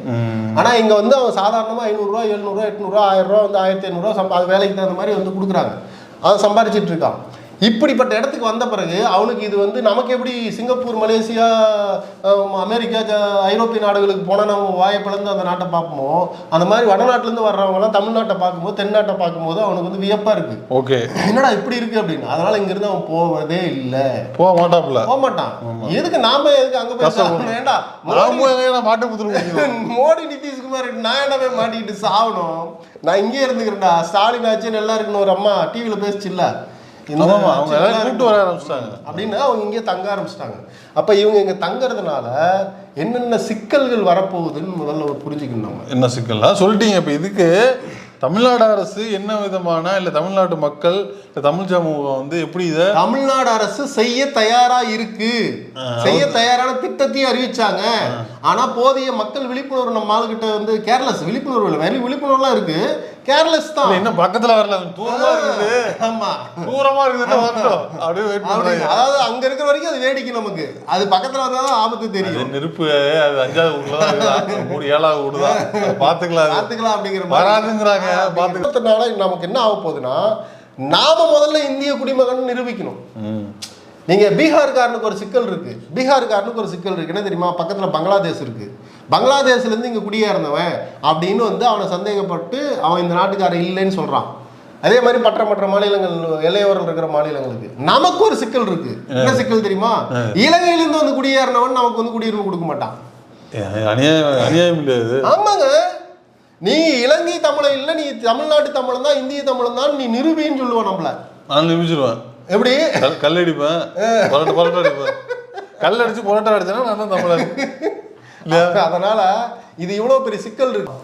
ஆனா இங்க வந்து அவன் சாதாரணமா ஐநூறுரூவா எழுநூறுவா எட்நூறுவா ஆயிரம் ரூபா வந்து ஆயிரத்தி ஐநூறுரூவா சம்பா அது வேலைக்கு தகுந்த மாதிரி வந்து கொடுக்குறாங்க. அதை சம்பாரிச்சிட்டு இருக்கான். இப்படிப்பட்ட இடத்துக்கு வந்த பிறகு அவனுக்கு இது வந்து நமக்கு எப்படி சிங்கப்பூர் மலேசியா அமெரிக்கா ஐரோப்பிய நாடுகளுக்கு போனால் நம்ம வாயை பிளந்து அந்த நாட்டை பார்ப்போமோ? அந்த மாதிரி வடநாட்டிலேருந்து வர்றவங்கலாம் தமிழ்நாட்டை பார்க்கும்போது தென்னாட்டை பார்க்கும்போது அவனுக்கு வந்து வியப்பாக இருக்கு. ஓகே. என்னடா இப்படி இருக்கு அப்படின்னு. அதனால இங்கிருந்து அவன் போவதே இல்லை. போக மாட்டாப்புல. போக மாட்டான். எதுக்கு நாம எதுக்கு அங்க போய்? வேண்டாம் மோடி நிதிஷ்குமார் நான் என்ன போய் மாட்டிக்கிட்டு சாகணும் நான் இங்கே இருந்துக்கிறேன்டா. ஸ்டாலின் ஆச்சு நல்லா இருக்குன்னு ஒரு அம்மா டிவியில பேசிச்சுல்ல. அவங்க கூப்பிட்டு வர ஆரம்பிச்சிட்டாங்க. அப்படின்னு அவங்க இங்கே தங்க ஆரம்பிச்சிட்டாங்க. அப்ப இவங்க இங்க தங்கறதுனால என்னென்ன சிக்கல்கள் வரப்போகுதுன்னு முதல்ல புரிஞ்சுக்கணும் நம்ம. என்ன சிக்கல் சொல்லிட்டீங்க இப்போ இதுக்கு தமிழ்நாடு அரசு என்ன விதமான இல்லை தமிழ்நாட்டு மக்கள் இல்லை தமிழ் சமூகம் வந்து எப்படி இதை தமிழ்நாடு அரசு செய்ய தயாரா இருக்கு. செய்ய தயாரான திட்டத்தையும் அறிவிச்சாங்க. ஆனா போதிய மக்கள் விழிப்புணர்வு நம்ம ஆளுகிட்ட வந்து கேர்லெஸ் விழிப்புணர்வு இல்லை. வெறும் விழிப்புணர்வுலாம் இருக்கு. கேர்லெஸ் தான். இன்னும் பக்கத்துல வரல தூரமா இருக்குது. ஆமா. தூரமா இருக்குது வரட்டும். அப்படியே வெயிட் அதாவது அங்க இருக்கிற வரைக்கும் அது வேடிக்கை நமக்கு. அது பக்கத்துல வந்தாதான் ஆபத்து தெரியும். நெருப்பு அது அஞ்சாவது வீடுதான் மூணு ஏழாவது வீடுதான் அது. பாத்துக்கலாம் அப்படிங்கிற வராதுங்கிறாங்க பார்த்துக்கலாம். பார்த்துக்கிறதுனால நமக்கு என்ன ஆக போகுதுன்னா நாம முதல்ல இந்திய குடிமகன் நிரூபிக்கணும். நீங்க பீகார்காரனுக்கு ஒரு சிக்கல் இருக்கு. பீகார்காரனுக்கு ஒரு சிக்கல் இருக்கு. என்ன தெரியுமா? பக்கத்துல பங்களாதேஷ் இருக்கு. பங்களாதேஷ்ல இருந்து இங்க குடியேறினவன் அப்படின்னு வந்து அவனை சந்தேகப்பட்டு அவன் இந்த நாட்டுக்காரன் இல்லைன்னு சொல்றான். அதே மாதிரி மற்ற மற்ற மாநிலங்கள் எல்லையோரம் இருக்கிற மாநிலங்களுக்கு. நமக்கு ஒரு சிக்கல் இருக்கு. என்ன சிக்கல் தெரியுமா? இலங்கையிலிருந்து வந்து குடியேறினவன் நமக்கு வந்து குடியுரிமை கொடுக்க மாட்டான். ஆமாங்க. நீ இலங்கை தமிழன் இல்லை நீ தமிழ்நாட்டு தமிழன் தான் இந்திய தமிழன் தான் நீ நிரூபின்னு சொல்லுவான் நம்மள. நான் நிமிச்சிருவேன் எப்படி? கல் அடிப்பேன் பரோட்டா பரோட்டா அடிப்பேன். கல் அடிச்சு பரோட்டா அடிச்சேன்னா நான் தான் தமிழன் இல்லையா அதனால இது இவ்வளவு பெரிய சிக்கல் இருக்கு.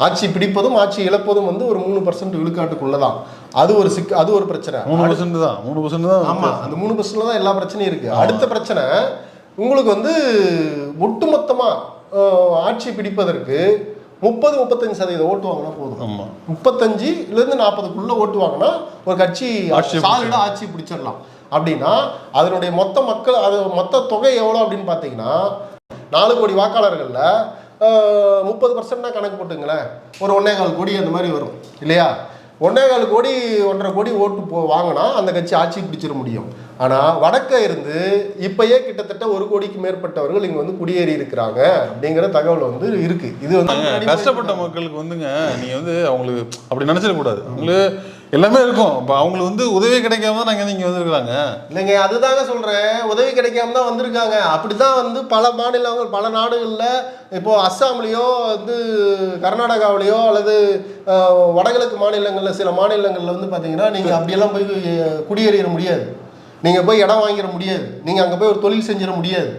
ஆட்சி பிடிப்பதும் ஆட்சி இழப்பதும் வந்து ஒரு மூணு பர்சன்ட் விழுக்காட்டுக்குள்ளதான். அது ஒரு சிக்க அது ஒரு பிரச்சனை. மூணு பர்சன்ட் தான். மூணு பர்சன்ட் தான் ஆமா. அந்த மூணு பர்சன்ட்ல தான் எல்லா பிரச்சனையும் இருக்கு. அடுத்த பிரச்சனை உங்களுக்கு வந்து ஒட்டுமொத்தமா அஹ், ஆட்சி பிடிப்பதற்கு முப்பது முப்பத்தஞ்சு சதவீதம் ஓட்டு வாங்கினா போதும். ஆமா. முப்பத்தஞ்சுல இருந்து நாற்பதுக்குள்ள ஓட்டு வாங்கினா ஒரு கட்சி ஆட்சியை சாலிடா ஆட்சி பிடிச்சிடலாம் அப்படின்னா அதனுடைய மொத்த மக்கள் அது மொத்த தொகை எவ்வளோ அப்படின்னு பார்த்தீங்கன்னா நாலு கோடி வாக்காளர்களில் முப்பது பர்சன்ட்னா கணக்கு போட்டுங்களேன். ஒரு ஒன்னே கால் கோடி அந்த மாதிரி வரும். இல்லையா? ஒன்னே கால் கோடி ஒன்றரை கோடி ஓட்டு போ வாங்கினா அந்த கட்சி ஆட்சி பிடிச்சிட முடியும். ஆனால் வடக்க இருந்து இப்பயே கிட்டத்தட்ட ஒரு கோடிக்கு மேற்பட்டவர்கள் இங்கே வந்து குடியேறி இருக்கிறாங்க அப்படிங்கிற தகவல் வந்து இருக்கு. இது வந்து கஷ்டப்பட்ட மக்களுக்கு வந்துங்க நீங்க வந்து அவங்களுக்கு அப்படி நினைச்சிடக்கூடாது. அவங்களுக்கு எல்லாமே இருக்கும். இப்போ அவங்களுக்கு வந்து உதவி கிடைக்காம தான் நாங்கள் இங்கே வந்திருக்கிறாங்க. இல்லைங்க அதுதாங்க சொல்கிறேன் உதவி கிடைக்காம தான் வந்திருக்காங்க. அப்படி தான் வந்து பல மாநிலங்கள் பல நாடுகளில் இப்போது அஸ்ஸாம்லேயோ வந்து கர்நாடகாவிலேயோ அல்லது வடகிழக்கு மாநிலங்களில் சில மாநிலங்களில் வந்து பார்த்தீங்கன்னா நீங்கள் அப்படியெல்லாம் போய் குடியேறிட முடியாது. நீங்கள் போய் இடம் வாங்கிட முடியாது. நீங்கள் அங்கே போய் ஒரு தொழில் செஞ்சிட முடியாது.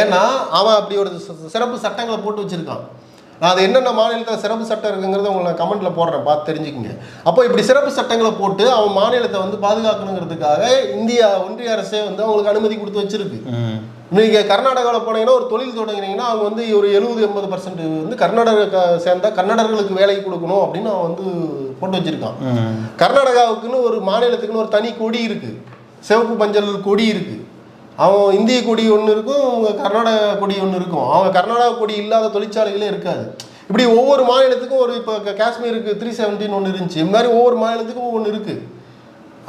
ஏன்னா அவன் அப்படி ஒரு சிறப்பு சட்டங்களை போட்டு வச்சுருக்கான். நான் அது என்னென்ன மாநிலத்தில் சிறப்பு சட்டம் இருக்குங்கிறத உங்களுக்கு நான் கமெண்ட்ல போடுறேன். பார்த்து தெரிஞ்சுக்கங்க. அப்போ இப்படி சிறப்பு சட்டங்களை போட்டு அவன் மாநிலத்தை வந்து பாதுகாக்கணுங்கிறதுக்காக இந்தியா ஒன்றிய அரசே வந்து அவங்களுக்கு அனுமதி கொடுத்து வச்சிருக்கு. ம். நீங்க கர்நாடகாவில் போனீங்கன்னா ஒரு தொழில் தொடங்குனீங்கன்னா அவங்க வந்து ஒரு எழுபது எண்பது பர்சன்ட் வந்து கர்நாடகா சேர்ந்தா கன்னடர்களுக்கு வேலைக்கு கொடுக்கணும் அப்படின்னு அவன் வந்து போட்டு வச்சிருக்கான். கர்நாடகாவுக்குன்னு ஒரு மாநிலத்துக்குன்னு ஒரு தனி கொடி இருக்கு. சிவப்பு மஞ்சள் கொடி இருக்கு. அவன் இந்திய கொடி ஒன்று இருக்கும் அவங்க கர்நாடகா கொடி ஒன்று இருக்கும். அவங்க கர்நாடகா கொடி இல்லாத தொழிற்சாலைகளே இருக்காது. இப்படி ஒவ்வொரு மாநிலத்துக்கும் ஒரு இப்போ காஷ்மீருக்கு த்ரீ செவன்டின்னு ஒன்று இருந்துச்சு. இது மாதிரி ஒவ்வொரு மாநிலத்துக்கும் ஒன்று இருக்குது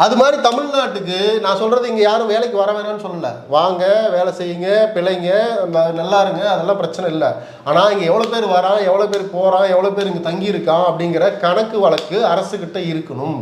அது மாதிரி தமிழ்நாட்டுக்கு நான் சொல்கிறது இங்கே யாரும் வேலைக்கு வர வேணாம்னு சொல்லல. வாங்க வேலை செய்யுங்க பிழைங்க நல்லா இருங்க அதெல்லாம் பிரச்சனை இல்லை. ஆனால் இங்கே எவ்வளோ பேர் வரான் எவ்வளோ பேர் போகிறான் எவ்வளோ பேர் இங்கே தங்கியிருக்கான் அப்படிங்கிற கணக்கு வழக்கு அரசுக்கிட்ட இருக்கணும்.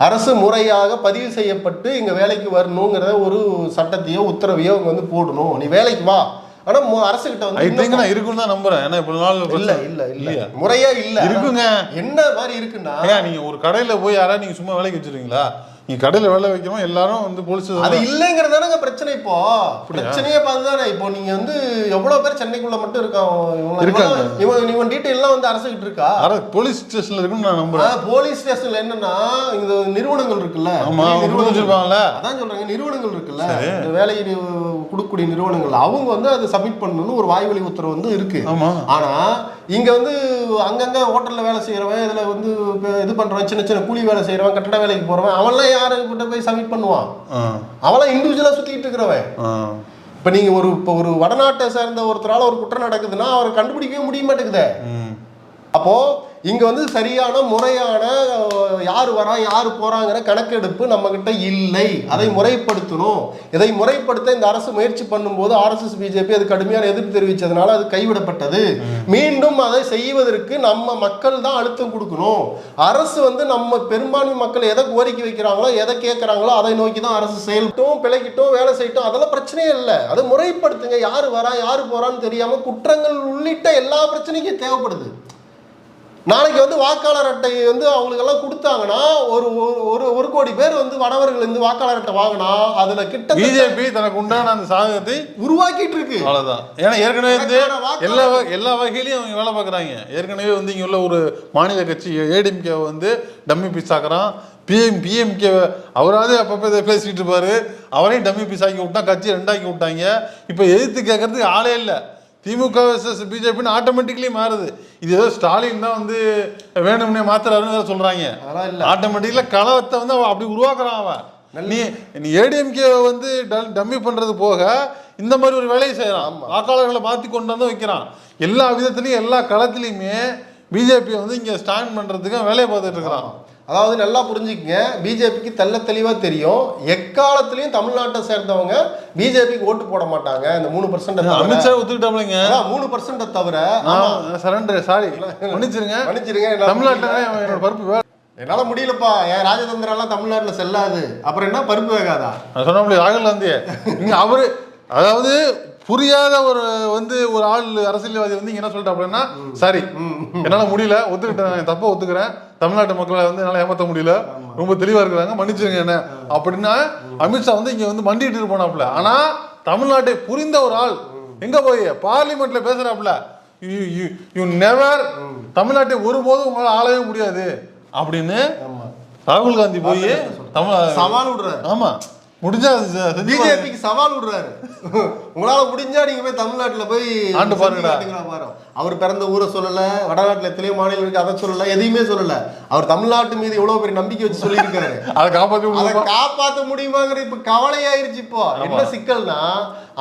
அரசு முறையாக பதிவு செய்யப்பட்டு இங்க வேலைக்கு வரணுங்கிற ஒரு சட்டத்தையோ உத்தரவையோ இங்க வந்து போடணும். நீ வேலைக்கு வா. ஆனா மு- அரசு கிட்ட ஐ வந்து நான் இருக்குன்னு தான் நம்புறேன். ஏன்னா இவ்வளவு நாள் இல்ல இல்ல இல்ல. இல்லையா? முறையா இல்ல. இருக்குங்க. என்ன மாதிரி இருக்குன்னா ஏன் நீங்க ஒரு கடையில போய் யாராவது நீங்க சும்மா வேலைக்கு வச்சிருக்கீங்களா நீங்க கடையில வேலை வைக்கணும் எல்லாரும் வந்து போலீஸ் அது இல்லைங்கிறதானங்க பிரச்சனை இப்போ? பிரச்சனையே பார்த்துதானே? இப்போ நீங்க வந்து எவ்வளவு பேர் சென்னைக்குள்ள மட்டும் இருக்கான் இருக்காங்க. இவன் இவன் டீட்டெயில்லாம் வந்து அரசுகிட்டு இருக்கா? போலீஸ் ஸ்டேஷன்ல இருக்குன்னு நான் நம்புறேன். போலீஸ் ஸ்டேஷன்ல என்னன்னா இந்த நிறுவனங்கள் இருக்குல்ல? ஆமா கொடுத்து வச்சிருப்பாங்கல்ல அதான் சொல்றாங்க நிறுவனங்கள் இருக்குல்ல? இந்த வேலை கொடுக்கக்கூடிய நிறுவனங்கள். அவங்க வந்து அதை சப்மிட் பண்ணணும்னு ஒரு வாய்வழி உத்தரவு வந்து இருக்கு. ஆமா. ஆனா இங்க வந்து அங்கங்க ஹோட்டல்ல வேலை செய்யறவன் இதுல வந்து இப்ப இது பண்றவன் சின்ன சின்ன கூலி வேலை செய்யறவன் கட்டட வேலைக்கு போறவன் அவன்லாம் யாரு கிட்ட போய் சப்மிட் பண்ணுவான் அவன்லாம் இண்டிவிஜுவலா சுத்திட்டு இருக்கிறவன். இப்ப நீங்க ஒரு இப்போ ஒரு வடநாட்டை சேர்ந்த ஒருத்தரால ஒரு குற்றம் நடக்குதுன்னா அவரை கண்டுபிடிக்கவே முடிய மாட்டேங்குதே ம். இங்க வந்து சரியான முறையான யார் வரா யார் போறாங்கிற கணக்கெடுப்பு நம்ம கிட்ட இல்லை. அதை முறைப்படுத்தணும். இதை முறைப்படுத்த இந்த அரசு முயற்சி பண்ணும்போது ஆர்எஸ்எஸ் பிஜேபி அது கடுமையான எதிர்ப்பு தெரிவித்ததுனால அது கைவிடப்பட்டது. மீண்டும் அதை செய்வதற்கு நம்ம மக்கள் தான் அழுத்தம் கொடுக்கணும். அரசு வந்து நம்ம பெரும்பான்மை மக்கள் எதை கோரிக்கை வைக்கிறாங்களோ எதை கேட்குறாங்களோ அதை நோக்கி தான் அரசு செயல்ட்டும் பிழைக்கிட்டும் வேலை செய்யட்டும். அதெல்லாம் பிரச்சனையே இல்லை. அதை முறைப்படுத்துங்க. யார் வரா யார் போறான்னு தெரியாம குற்றங்கள் உள்ளிட்ட எல்லா பிரச்சனைக்கும் தேவைப்படுது. நாளைக்கு வந்து வாக்காளர் அட்டை வந்து அவங்களுக்கெல்லாம் கொடுத்தாங்கன்னா ஒரு ஒரு- ஒரு ஒரு கோடி பேர் வந்து வடவர்கள் இருந்து வாக்காளர் அட்டை வாங்கினா அதுல கிட்ட பிஜேபி தனக்கு உண்டான அந்த சாதகத்தை உருவாக்கிட்டு இருக்கு. அவ்வளவுதான். ஏன்னா ஏற்கனவே வந்து எல்லா எல்லா வகையிலையும் அவங்க வேலை பார்க்குறாங்க. ஏற்கனவே வந்து இங்க உள்ள ஒரு மாநில கட்சி ஏடிஎம்கே வந்து டம்மி பீஸ் ஆக்குறான். பிஎம் பிஎம்கே அவராவது அப்பப்போ இதை பேசிட்டு இருப்பாரு. அவரையும் டம்மி பீஸ் ஆக்கி விட்டா கட்சி ரெண்டாக்கி விட்டாங்க. இப்போ எதிர்த்து கேட்கறதுக்கு ஆளே இல்லை. திமுக வர்சஸ் பிஜேபின்னு ஆட்டோமேட்டிக்லி மாறுது. இது ஏதோ ஸ்டாலின் தான் வந்து வேணும்னே மாத்துறாருன்னு வேற சொல்றாங்க. அதெல்லாம் இல்ல. ஆட்டோமேட்டிக்கலா கலவத்தை வந்து அவன் அப்படி உருவாக்குறான் அவன். நீ நீ ஏடிஎம்கே வந்து டம்மி பண்றது போக இந்த மாதிரி ஒரு வேலையை செய்யறான். வாக்காளர்களை மாத்தி கொண்டு வந்து வைக்கிறான். எல்லா விதத்துலயும் எல்லா களத்திலயுமே பிஜேபி வந்து இங்க ஸ்டாண்ட் பண்றதுக்கு வேலையை பார்த்துட்டு இருக்கிறான். அதாவது நல்லா புரிஞ்சுக்கங்க. பிஜேபிக்கு தெள்ள தெளிவா தெரியும். எக்காலத்திலையும் தமிழ்நாட்டை சேர்ந்தவங்க பிஜேபிக்கு ஓட்டு போட மாட்டாங்க. இந்த மூணு பர்சன்ட் அமித்ஷா ஒத்துக்கிட்டாப்லைங்க. மூணு பர்சன்ட் தவிர. சரண்டர் சாரி மன்னிச்சிருங்க. மன்னிச்சிருங்க தமிழ்நாட்டுல என்னோட பருப்பு என்னால முடியலப்பா. என் ராஜதந்திரம் எல்லாம் தமிழ்நாட்டுல செல்லாது. அப்புறம் என்ன? பருப்பு வேகாதா? நான் சொன்ன முடியாது ராகுல் காந்தி இங்க அவரு அதாவது புரியாத ஒரு வந்து ஒரு ஆள் அரசியல்வாதி வந்து என்ன சொல்லிட்டு அப்படின்னா சரி என்னால முடியல ஒத்துக்கிட்டேன். தப்பா ஒத்துக்கிறேன். தமிழ்நாட்டு மக்களை வந்து என்னால ஏமாத்த முடியல. ரொம்ப தெளிவா இருக்கிறாங்க. மன்னிச்சுங்க என்ன. அப்படின்னா அமித்ஷா வந்து இங்க வந்து மண்டிட்டு போனாப்ல ஆனா தமிழ்நாட்டை புரிந்த ஒரு ஆள் எங்க போய்? பார்லிமெண்ட்ல பேசுறாப்ல யூ நெவர் தமிழ்நாட்டை ஒருபோதும் உங்களால ஆளவே முடியாது. அப்படின்னு ராகுல் காந்தி போய் தமிழ் சவால் விடுறாரு. ஆமா. முடிஞ்சா பாருங்க. பிஜேபிக்கு சவால் விடுறாரு. உங்களால முடிஞ்சா நீங்க போய் தமிழ்நாட்டுல போய் ஆண்டு செஞ்சு பாருங்கடா. காட்டுங்கடா பாரு அவர் பிறந்த ஊரை சொல்லல வடநாட்டுல எத்தனையோ மாநிலம் இருக்கு அதை சொல்லல எதையுமே சொல்லல. அவர் தமிழ்நாட்டு மீது எவ்வளவு பெரிய நம்பிக்கை வச்சு சொல்லியிருக்காரு. அதை விடுவோமா? காப்பாத்த முடியுமாங்கிற இப்ப கவலையாயிருச்சு இப்போ. என்ன சிக்கல்னா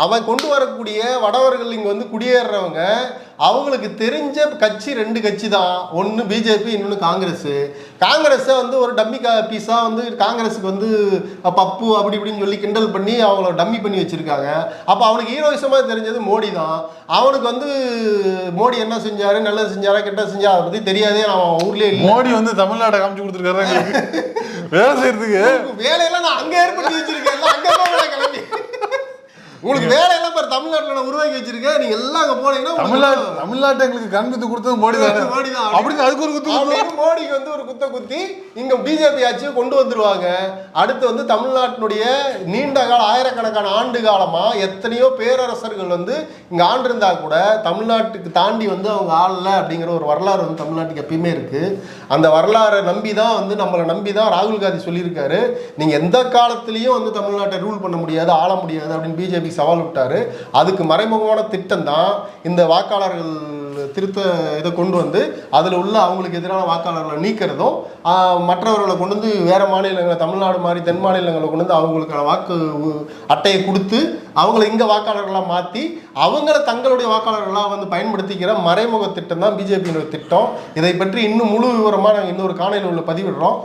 அவன் கொண்டு வரக்கூடிய வடவர்கள் இங்க வந்து குடியேறவங்க அவங்களுக்கு தெரிஞ்ச கட்சி ரெண்டு கட்சி தான். ஒன்னு பிஜேபி இன்னொன்னு காங்கிரஸ். காங்கிரஸை வந்து ஒரு டம்மி கா பீஸா வந்து காங்கிரஸுக்கு வந்து பப்பு அப்படி இப்படின்னு சொல்லி கிண்டல் பண்ணி அவங்கள டம்மி பண்ணி வச்சிருக்காங்க. அப்ப அவனுக்கு ஹீரோயிசமா தெரிஞ்சது மோடி தான். அவனுக்கு வந்து மோடி என்ன செஞ்சாரு நல்லது செஞ்சாரா கெட்டது செஞ்சாரா அதை பத்தி தெரியாதே அவன் ஊர்லயே இல்லை. மோடி வந்து தமிழ்நாட்டை காமிச்சு கொடுத்துருக்காரு வேலை செய்யறதுக்கு. வேலையெல்லாம் நான் அங்க ஏற்படுத்தி வச்சிருக்கேன். எல்லாம் உங்களுக்கு வேலையெல்லாம் பாரு தமிழ்நாட்டுல உருவாக்கி வச்சிருக்கேன். நீங்க எல்லாம் அங்க போனீங்கன்னா தமிழ்நாடு தமிழ்நாட்டை எங்களுக்கு கண் குத்து கொடுத்தது மோடி தானே? மோடி தான். அப்படின்னு அதுக்கு ஒரு குத்து மோடிக்கு வந்து ஒரு குத்த குத்தி இங்க பிஜேபி ஆட்சியை கொண்டு வந்துருவாங்க. அடுத்து வந்து தமிழ்நாட்டினுடைய நீண்ட கால ஆயிரக்கணக்கான ஆண்டு காலமா எத்தனையோ பேரரசர்கள் வந்து இங்க ஆண்டிருந்தா கூட தமிழ்நாட்டுக்கு தாண்டி வந்து அவங்க ஆளல அப்படிங்கிற ஒரு வரலாறு வந்து தமிழ்நாட்டுக்கு எப்பயுமே இருக்கு. அந்த வரலாறை நம்பி தான் வந்து நம்மளை நம்பி தான் ராகுல் காந்தி சொல்லியிருக்காரு. நீங்க எந்த காலத்திலயும் வந்து தமிழ்நாட்டை ரூல் பண்ண முடியாது ஆள முடியாது அப்படின்னு பிஜேபி சவால் விட்டார். அதுக்கு மறைமுகமான திட்டம் தான் இந்த வாக்காளர்கள் திருத்த இதை கொண்டு வந்து அதில் உள்ள அவங்களுக்கு எதிரான வாக்காளர்களை நீக்கிறதும் மற்றவர்களை கொண்டு வந்து வேற மாநிலங்களை தமிழ்நாடு மாதிரி தென் மாநிலங்களை கொண்டு வந்து அவங்களுக்கான வாக்கு அட்டையை கொடுத்து அவங்கள இங்கே வாக்காளர்களாக மாற்றி அவங்கள தங்களுடைய வாக்காளர்களாக வந்து பயன்படுத்திக்கிற மறைமுக திட்டம் தான் பிஜேபியினுடைய திட்டம். இதை பற்றி இன்னும் முழு விவரமாக நாங்கள் இன்னொரு காணையில் உள்ள பதிவிடுறோம்.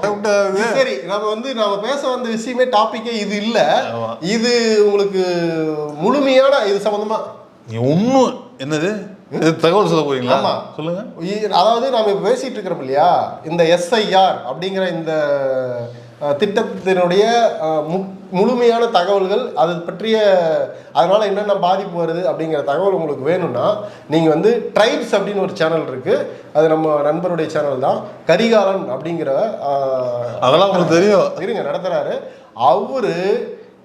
சரி நம்ம வந்து நாம பேச வந்த விஷயமே டாபிக்கே இது இல்ல. இது உங்களுக்கு முழுமையான இது சம்பந்தமா? நீ ஒன்றும் என்னது? தகவல் சொல்ல போறீங்களா? ஆமா. சொல்லுங்க. அதாவது நாம இப்ப பேசிட்டு இருக்கிறோம் இல்லையா? இந்த எஸ்ஐஆர் அப்படிங்கிற இந்த திட்டத்தினுடைய முழுமையான தகவல்கள் அது பற்றிய அதனால என்னென்ன பாதிப்பு வருது அப்படிங்கிற தகவல் உங்களுக்கு வேணும்னா நீங்க வந்து ட்ரைப்ஸ் அப்படின்னு ஒரு சேனல் இருக்கு. அது நம்ம நண்பருடைய சேனல் தான். கரிகாலன் அப்படிங்கிற அதெல்லாம் உங்களுக்கு தெரியும். இருங்க நடத்துறாரு. அவரு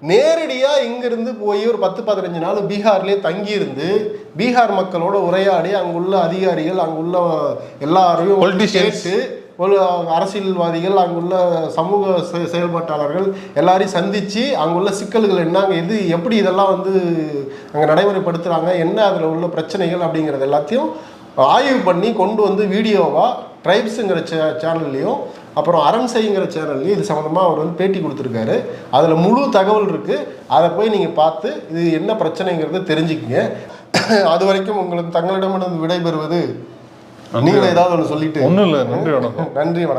நேரடியா இங்கிருந்து போய் ஒரு பத்து பதினஞ்சு நாள் பீகார்லயே தங்கியிருந்து பீகார் மக்களோட உரையாடி அங்குள்ள அதிகாரிகள் அங்குள்ள எல்லாரையும். கேட்டு ஒரு அரசியல்வாதிகள் அங்குள்ள சமூக செயல்பாட்டாளர்கள் எல்லாரையும் சந்திச்சு அங்குள்ள சிக்கல்கள் என்ன அங்க எது எப்படி இதெல்லாம் வந்து அங்க நடைமுறைப்படுத்துறாங்க என்ன அதுல உள்ள பிரச்சனைகள் அப்படிங்கிறது எல்லாத்தையும் ஆய்வு பண்ணி கொண்டு வந்து வீடியோவா ட்ரைப்ஸுங்கிற சே சேனல்லையும் அப்புறம் அரண்சைங்கிற சேனல்லையும் இது சம்மந்தமாக அவர் வந்து பேட்டி கொடுத்துருக்காரு. அதில் முழு தகவல் இருக்குது அதை போய் நீங்கள் பார்த்து இது என்ன பிரச்சனைங்கிறத தெரிஞ்சுக்கங்க. அது வரைக்கும் உங்களுக்கு தங்களிடமிருந்து விடைபெறுவது நீங்களே ஏதாவது ஒன்று சொல்லிட்டு. ஒன்றும் இல்லை நன்றி வணக்கம். நன்றி வணக்கம்.